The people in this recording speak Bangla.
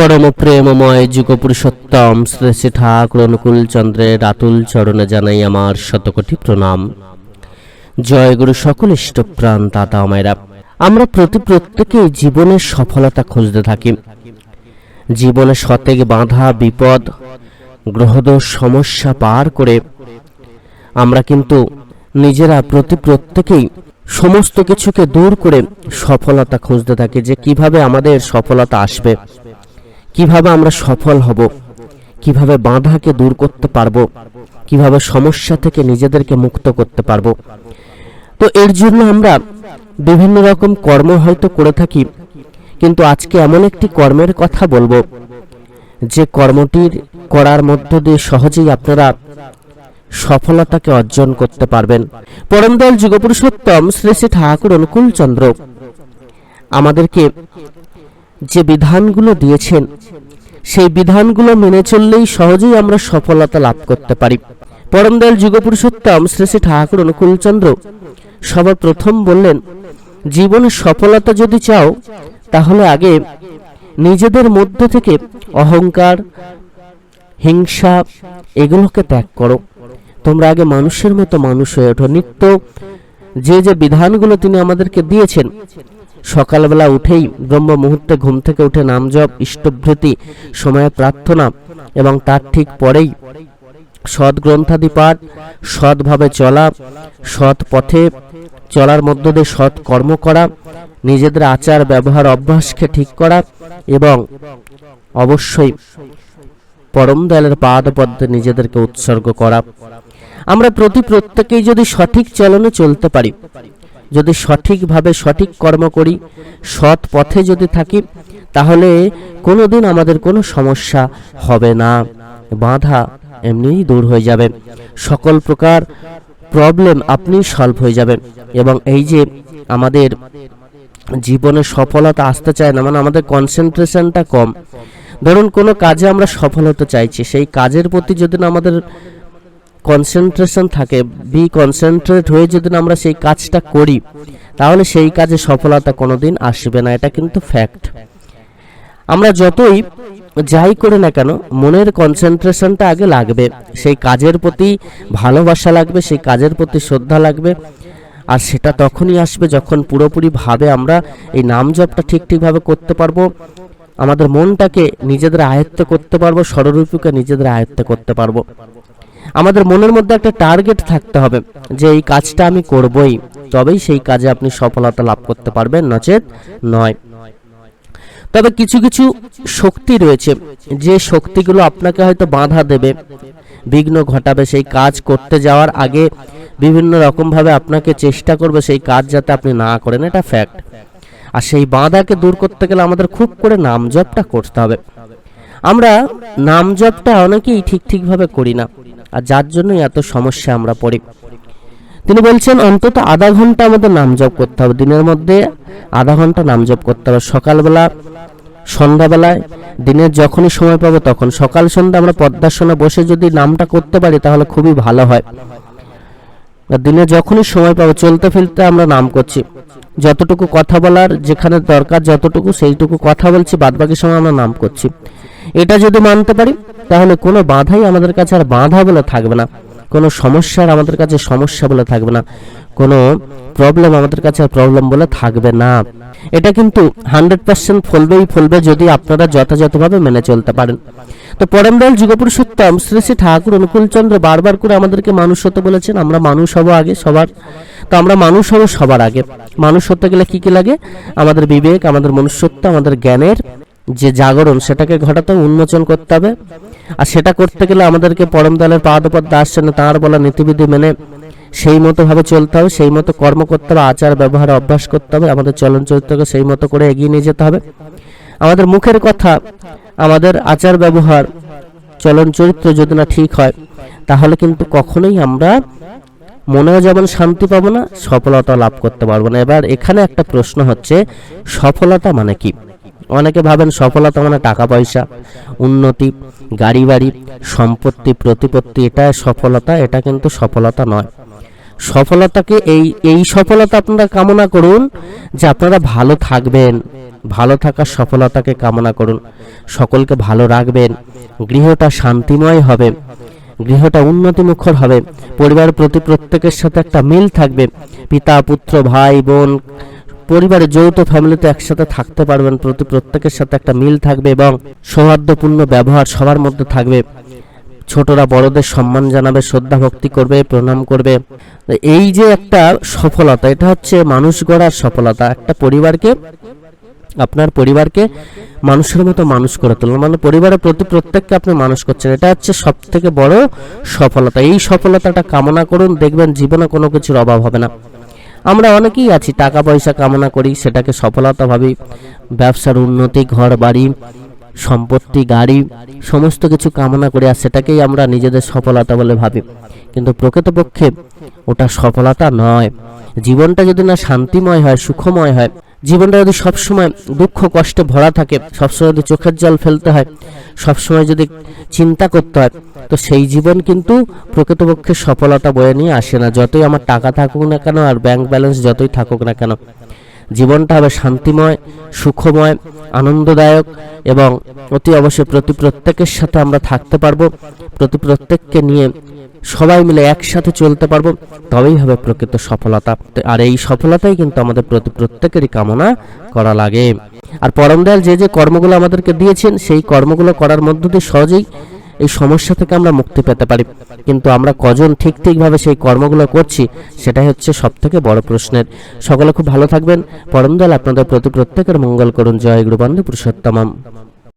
পরম প্রেমময় যুগপুরুষোত্তম শ্রী ঠাকুর অনুকূল চন্দ্রের আতুল চরণে জানাই আমার শতকোটি প্রণাম। জয় গুরু সকল ইষ্টপ্রাণ দাদা মায়েরা, আমরা প্রতি প্রত্যেকেই জীবনের সফলতা খুঁজতে থাকি। জীবনে শতেক বাধা বিপদ, গ্রহদোষ সমস্যা পার করে আমরা কিন্তু নিজেরা প্রতি প্রত্যেকেই সমস্ত কিছুকে দূর করে সফলতা খুঁজতে থাকি যে কীভাবে আমাদের সফলতা আসবে। কীভাবে আমরা সফল হব? কীভাবে বাধাকে দূর করতে পারব? কীভাবে সমস্যা থেকে নিজেদেরকে মুক্ত করতে পারব? তো এর জন্য আমরা বিভিন্ন রকম কর্ম হয়তো করে থাকি, কিন্তু আজকে এমন একটি কর্মের কথা বলব। যে কর্মটির করার মধ্য দিয়ে সহজেই আপনারা সফলতাকে অর্জন করতে পারবেন। পরমদয়াল যুগপুরুষোত্তম শ্রী শ্রী ঠাকুর অনুকূল চন্দ্র আমাদেরকে যে বিধানগুলো দিয়েছেন, সেই বিধানগুলো মেনে চললেই সহজেই আমরা সফলতা লাভ করতে পারি। পরমদয়াল যুগপুরুষোত্তম শ্রী শ্রী ঠাকুর অনুকূল চন্দ্র সবার প্রথম বললেন, জীবনে সফলতা যদি চাও, তাহলে আগে নিজেদের মধ্য থেকে অহংকার, হিংসা এগুলোকে ত্যাগ করো। তোমরা আগে মানুষের মতো মানুষ হয়ে ওঠো। নিত্য যে যে বিধানগুলো তিনি আমাদেরকে দিয়েছেন সকালবেলা উঠেই ব্রহ্ম মুহূর্তে ঘুম থেকে উঠে নাম জপ ইষ্টভৃতি, সময়ে প্রার্থনা এবং তার ঠিক পরেই সৎ গ্রন্থাদি পাঠ, সৎভাবে চলা, সৎ পথে চলার মধ্য দিয়ে সৎ কর্ম করা, নিজেদের আচার, ব্যবহার, অভ্যাসকে ঠিক করা এবং অবশ্যই পরম দয়ালের পাদপদ্মে নিজেদেরকে উৎসর্গ করা। আমরা প্রতি প্রত্যেকেই যদি সঠিক চলনে চলতে পারি যদি সঠিকভাবে সঠিক কর্ম করি, সৎ পথে যদি থাকি, তাহলে কোনোদিন আমাদের কোনো সমস্যা হবে না। বাধা এমনিই দূর হয়ে যাবে। সকল প্রকার প্রবলেম আপনি সলভ হয়ে যাবে। এবং এই যে আমাদের জীবনে সফলতা আসতে চায় না মানে আমাদের কনসেন্ট্রেশনটা কম। ধরুন কোনো কাজে আমরা সফল হতে চাইছি, সেই কাজের প্রতি যদি না আমাদের কনসেন্ট্রেশন থাকে বি কনসেন্ট্রেট হয়ে যদি আমরা সেই কাজটা করি, তাহলে সেই কাজে সফলতা কোনোদিন আসবে না, এটা কিন্তু ফ্যাক্ট আমরা যতই যাই করে না কেন, মনের কনসেন্ট্রেশনটা আগে লাগবে। সেই কাজের প্রতি ভালোবাসা লাগবে, সেই কাজের প্রতি শ্রদ্ধা লাগবে, আর সেটা তখনই আসবে যখন পুরোপুরিভাবে আমরা এই নাম জপটা ঠিক ঠিকভাবে করতে পারব, আমাদের মনটাকে নিজেদের আয়ত্ত করতে পারব স্বরূপকে নিজেদের আয়ত্ত করতে পারব। আমাদের মনের মধ্যে একটা টার্গেট থাকতে হবে যে এই কাজটা আমি করবই। তবেই সেই কাজে আপনি সফলতা লাভ করতে পারবেন, নচেত নয়। তবে কিছু কিছু শক্তি রয়েছে। যে শক্তিগুলো আপনাকে হয়তো বাধা দেবে, বিঘ্ন ঘটাবে, সেই কাজ করতে যাওয়ার আগে বিভিন্ন রকমভাবে আপনাকে চেষ্টা করবে সেই কাজ যাতে আপনি না করেন, এটা ফ্যাক্ট আর সেই বাধাকে দূর করতে গেলে আমাদের খুব করে নাম জপটা করতে হবে। আমরা নাম জপটা অনেকেই ঠিক ঠিকভাবে করি না। আর যার জন্যই এত সমস্যা আমরা পড়ি। তিনি বলছেন, অন্তত আধা ঘণ্টা আমাদের নাম জপ করতে হবে। দিনের মধ্যে আধা ঘণ্টা নাম জপ করতে হবে। সকালবেলা, সন্ধ্যাবেলায় দিনের যখনই সময় পাবো তখন। সকাল, সন্ধ্যা আমরা পদ্মাসনে বসে যদি নামটা করতে পারি তাহলে খুবই ভালো হয়। দিনে যখনই সময় পাবো, চলতে ফিরতে আমরা নাম করছি। যতটুকু কথা বলার যেখানে দরকার যতটুকু সেইটুকু কথা বলছি, বাদবাকি সময় আমরা নাম করছি। এটা যদি মানতে পারি, তাহলে কোনো বাধাই আমাদের কাছে আর বাধা বলে থাকবে না। কোনো সমস্যার আমাদের কাছে সমস্যা বলে থাকবে না। কোনো প্রবলেম আমাদের কাছে আর প্রবলেম বলে থাকবে না। এটা কিন্তু হান্ড্রেড পার্সেন্ট ফলবেই ফলবে যদি আপনারা যথাযথভাবে মেনে চলতে পারেন। তো পরমদয়াল যুগপুরুষোত্তম শ্রী শ্রী ঠাকুর অনুকূলচন্দ্র বারবার করে আমাদেরকে মানুষ হতে বলেছেন, আমরা মানুষ হব আগে সবার। তো আমরা মানুষ হব সবার আগে। মানুষ হতে গেলে কি কি লাগে? আমাদের বিবেক, আমাদের মনুষ্যত্ব, আমাদের জ্ঞানের যে জাগরণ সেটাকে ঘটাতে উন্মোচন করতে হবে। আর সেটা করতে গেলে আমাদেরকে পরম দলের পাদপদ্ম আসছেন তাঁর বলা নীতিবিধি মেনে সেই মতো ভাবে চলতে হবে, সেই মতো কর্ম করতে হবে, আচার ব্যবহার অভ্যাস করতে হবে, আমাদের চলন চরিত্রকে সেই মতো করে এগিয়ে নিয়ে যেতে হবে। আমাদের মুখের কথা, আমাদের আচার ব্যবহার, চলন চরিত্র যদি না ঠিক হয়, তাহলে কিন্তু কখনোই আমরা মনেও যেমন শান্তি পাবো না সফলতা লাভ করতে পারব না। এবার এখানে একটা প্রশ্ন হচ্ছে, সফলতা মানে কি? অনেকে ভাবেন সফলতা মানে টাকা পয়সা, উন্নতি গাড়ি বাড়ি সম্পত্তি, প্রতিপত্তি, এটা সফলতা, এটা কিন্তু সফলতা নয়। সফলতাকে এই এই সফলতা আপনারা কামনা করুন যে আপনারা ভালো থাকবেন, ভালো থাকার সফলতাকে কামনা করুন, সকলকে ভালো রাখবেন, গৃহটা শান্তিময় হবে, গৃহটা উন্নতিমুখর হবে, পরিবারের প্রতি প্রত্যেকের সাথে একটা মিল থাকবে, পিতা, পুত্র, ভাই, বোন পরিবারের যৌথ ফ্যামিলিতে একসাথে থাকতে পারবেন, প্রতি প্রত্যেকের সাথে একটা মিল থাকবে এবং সৌহার্দ্যপূর্ণ ব্যবহার সবার মধ্যে থাকবে। ছোটরা বড়দের সম্মান জানাবে, শ্রদ্ধা ভক্তি করবে, প্রণাম করবে। এই যে একটা সফলতা, এটা হচ্ছে মানুষ গড়ার সফলতা। একটা পরিবারকে, আপনার পরিবারকে মানুষের মতো মানুষ করে তোলেন মানে পরিবারের প্রতি প্রত্যেককে আপনি মানুষ করছেন। এটা হচ্ছে সব থেকে বড় সফলতা। এই সফলতাটা কামনা করুন, দেখবেন জীবনে কোনো কিছুর অভাব হবে না। আমরা অনেকেই আছি টাকা পয়সা কামনা করি, সেটাকে সফলতা ভাবি ব্যবসার উন্নতি ঘর বাড়ি সম্পত্তি, গাড়ি, সমস্ত কিছু কামনা করি আর সেটাকেই আমরা নিজেদের সফলতা বলে ভাবি। কিন্তু প্রকৃতপক্ষে ওটা সফলতা নয়। জীবনটা যদি না শান্তিময় হয়, সুখময় হয় জীবনটা যদি সবসময় দুঃখ, কষ্টে ভরা থাকে, সবসময় যদি চোখের জল ফেলতে হয়, সবসময় যদি চিন্তা করতে হয়, তো সেই জীবন কিন্তু প্রকৃতপক্ষে সফলতা বয়ে নিয়ে আসে না। যতই আমার টাকা থাকুক না কেন আর ব্যাংক ব্যালেন্স যতই থাকুক না কেন, জীবনটা হবে শান্তিময়, সুখময়, আনন্দদায়ক এবং অতি অবশ্যই প্রতি প্রত্যেকের সাথে আমরা থাকতে পারব। প্রতি প্রত্যেককে নিয়ে সবাই মিলে একসাথে চলতে পারব, তবেই হবে প্রকৃত সফলতা। আর এই সফলতাই কিন্তু আমাদের প্রতি প্রত্যেকেরই কামনা করা লাগে। আর পরম দয়াল যে যে কর্মগুলো আমাদেরকে দিয়েছেন, সেই কর্মগুলো করার মধ্য দিয়ে সহজেই এই সমস্যা থেকে আমরা মুক্তি পেতে পারি। কিন্তু আমরা কজন ঠিক ঠিকভাবে সেই কর্মগুলো করছি, সেটাই হচ্ছে সব থেকে বড় প্রশ্নের। সকলে খুব ভালো থাকবেন। পরম দয়াল আপনাদের প্রতি প্রত্যেকের মঙ্গল করুন। জয় গুরু বন্ধু পুরুষোত্তমম।